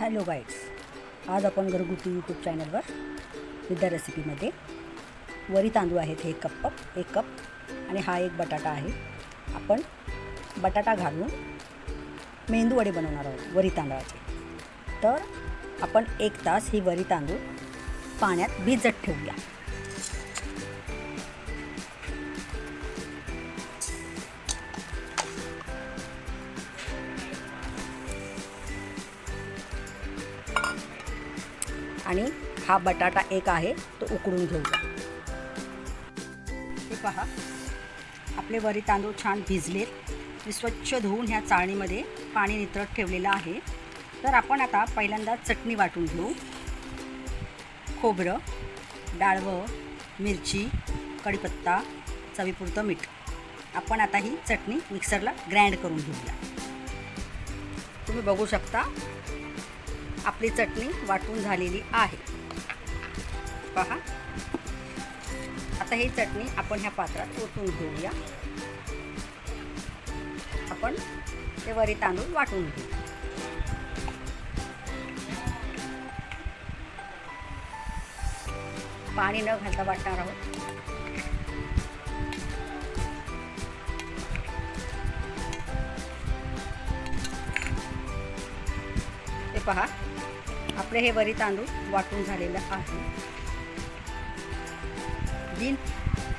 Hello guides आज आपण घरगुती यूट्यूब चॅनलवर विद्या रेसिपीमध्ये वरी तांदूळ आहेत हे कप कप एक कप आणि हा एक बटाटा आहे. आपण बटाटा घालून मेंदू वडे बनवणार आहोत वरी तांदळाचे. तर आपण एक तास ही वरी तांदूळ पाण्यात भिजत ठेवूया. आणि हा बटाटा एक आहे तो उकडून घेऊया हे पहा आपले वरी तांदूळ छान भिजलेत. मी स्वच्छ धुवून ह्या चाळणीमध्ये पाणी नितळत ठेवलेलं आहे. तर आपण आता पहिल्यांदा चटणी वाटून घेऊ. खोबरं डाळवं मिरची कढीपत्ता चवीपुरतं मीठ. आपण आता ही चटणी मिक्सरला ग्राइंड करून घेऊया. तुम्ही बघू शकता आपली चटणी वाटून झालेली आहे. पहा. आता ही चटणी आपण ह्या पात्रात ओतून घेऊया. आपण ते वरी तांदूळ वाटून घेऊ. पाणी न घालता वाटणार आहोत. ते पहा. आपले हे वरी तांदूळ वाटून झालेलं आहे. बिन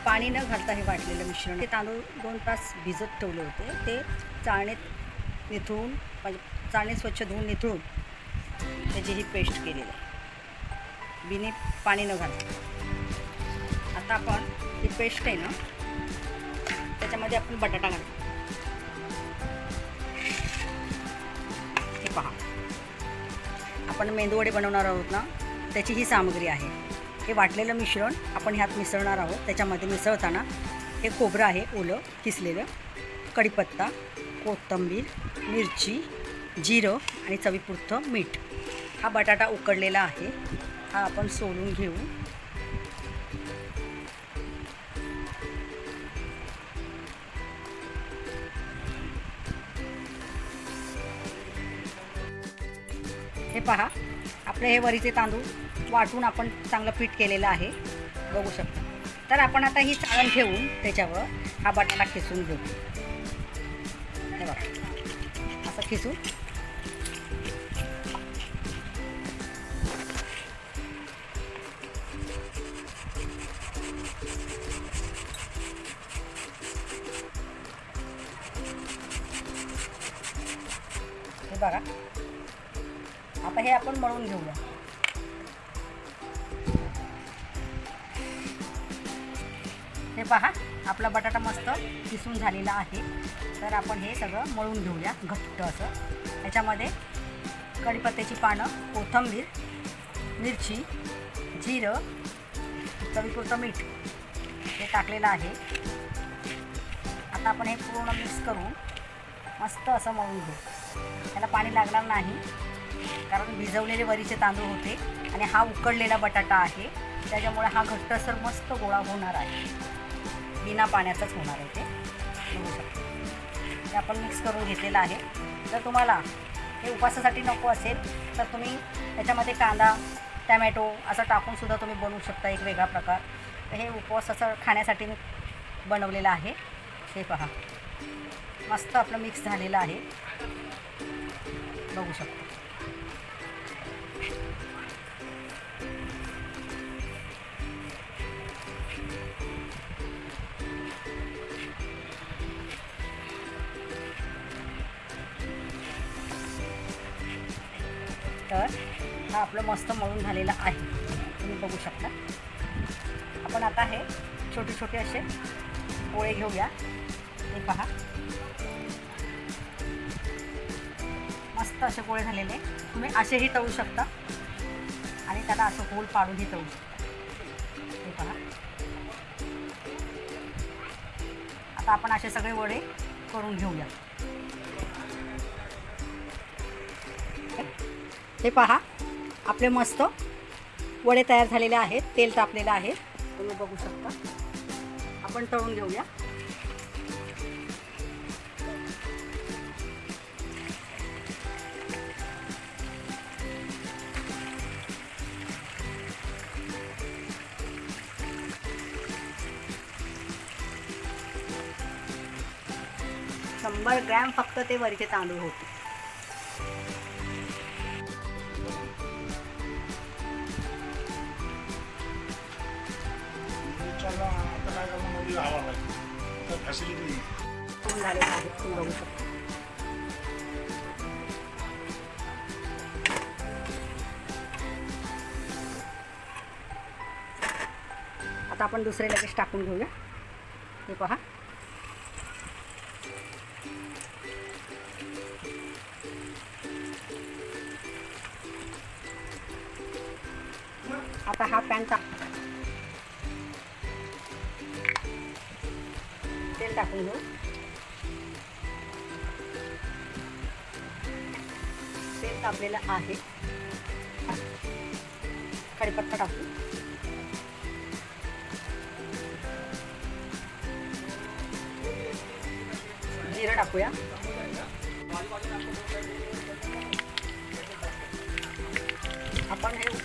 पाणी न घालता हे वाटलेलं मिश्रण. ते तांदूळ दोन तास भिजत ठेवले होते. ते चाळणीत निथळून म्हणजे चाळणी स्वच्छ धुवून निथळून त्याची ही पेस्ट केलेली आहे. बिने पाणी न घालता. आता आपण ही पेस्ट आहे ना त्याच्यामध्ये आपण बटाटा घालतो हे पहा. आपण मेंदूवडे बनवणार आहोत ना त्याची ही सामग्री आहे. हे वाटलेलं मिश्रण आपण ह्यात मिसळणार आहोत. त्याच्यामध्ये मिसळताना हे खोबरं आहे ओलं किसलेलं कढीपत्ता कोथिंबीर मिरची जिरं आणि चवीपुरतं मीठ. हा बटाटा उकडलेला आहे. हा आपण सोलून घेऊ. पहा. आपले हे वरीचे तांदूळ वाटून आपण चांगलं पीठ केलेलं आहे. बघू शकता. तर आपण आता ही चाळण ठेवून त्याच्यावर हा बटाटा खिसून घेऊ. हे बघा. असं खिसून हे बघा. आता हे आपण मळून घेऊया. हे पहा आपला बटाटा मस्त किसून झालेला आहे. तर आपण हे सगळं मळून घेऊया घट्ट असं. याच्यामध्ये कढीपत्त्याची पानं कोथिंबीर मिरची जिरं चवीपुरतं मीठ हे टाकलेलं आहे. आता आपण हे पूर्ण मिक्स करून मस्त असं मळून घेऊ. त्याला पाणी लागणार नाही. कारण भिजवलेले वरीचे तांदूळ होते आणि हा उकडलेला बटाटा आहे. त्याच्यामुळे हा घट्टसर मस्त गोळा होणार आहे. बिना पाण्याचाच होणार आहे ते. बघू शकतो. ते आपण मिक्स करून घेतलेलं आहे. जर तुम्हाला हे उपासासाठी नको असेल तर तुम्ही त्याच्यामध्ये कांदा टॅमॅटो असं टाकूनसुद्धा तुम्ही बनवू शकता. एक वेगळा प्रकार. तर हे उपवासाचं खाण्यासाठी मी बनवलेलं आहे. हे पहा. मस्त आपलं मिक्स झालेलं आहे. बघू शकतो. तर हा आपलं मस्त मळून झालेला आहे. तुम्ही बघू शकता. आपण आता हे छोटे छोटे असे पोळे घेऊया. हे पहा. मस्त असे पोळे झालेले. तुम्ही असेही तळू शकता. आणि त्याला असं होल पाडूनही तळू शकता. हे पहा. आता आपण असे सगळे वडे करून घेऊया. हे पहा आपले मस्त वडे तयार झालेले आहेत तेल तापलेलं आहे. तुम्ही बघू शकता. आपण तळून घेऊया. शंभर ग्रॅम फक्त ते वरचे तांदूळ होते. शकता आता दुसरे लगेच टाकून हे पहा. आता हा पॅन टाक. तेल टाकून घेऊ. तेल तापलेलं आहे. कढीपत्ता टाकू. जिरं टाकूया.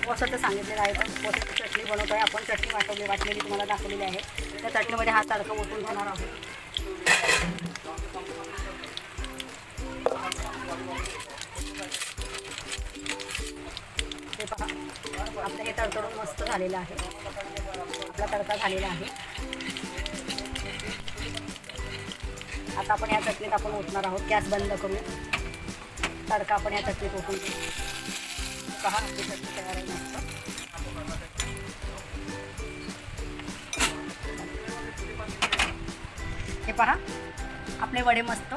आपण सांगितलेलं आहे. पण उपवासाची चटणी बनवतोय. आपण चटणी वाटवली वाटलेली तुम्हाला दाखवलेली आहे. त्या चटणीमध्ये हा तडका ओतून घेणार आहोत. हे पहा. आपलं हे तडतडून मस्त झालेलं आहे. आपला तडका झालेला आहे. आता आपण या चटणीत आपण ओतणार आहोत. गॅस बंद करूया तडका आपण या चटणीत ओतून घेऊ. पहा तयार आहे मस्त हे पहा आपले वडे मस्त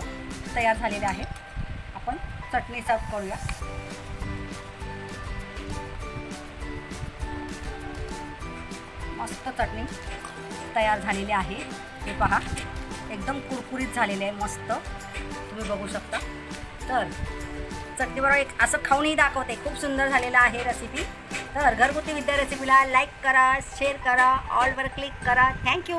तयार झालेले आहेत. आपण चटणी सर्व करूया. मस्त चटणी तयार झालेली आहे. हे पहा एकदम कुरकुरीत झालेले आहे मस्त. तुम्ही बघू शकता. तर चटणीबरोबर एक असं खाऊनही दाखवते. खूप सुंदर झालेलं आहे रेसिपी तर घरगुती विद्या रेसिपीला लाईक करा शेअर करा ऑलवर क्लिक करा. थँक्यू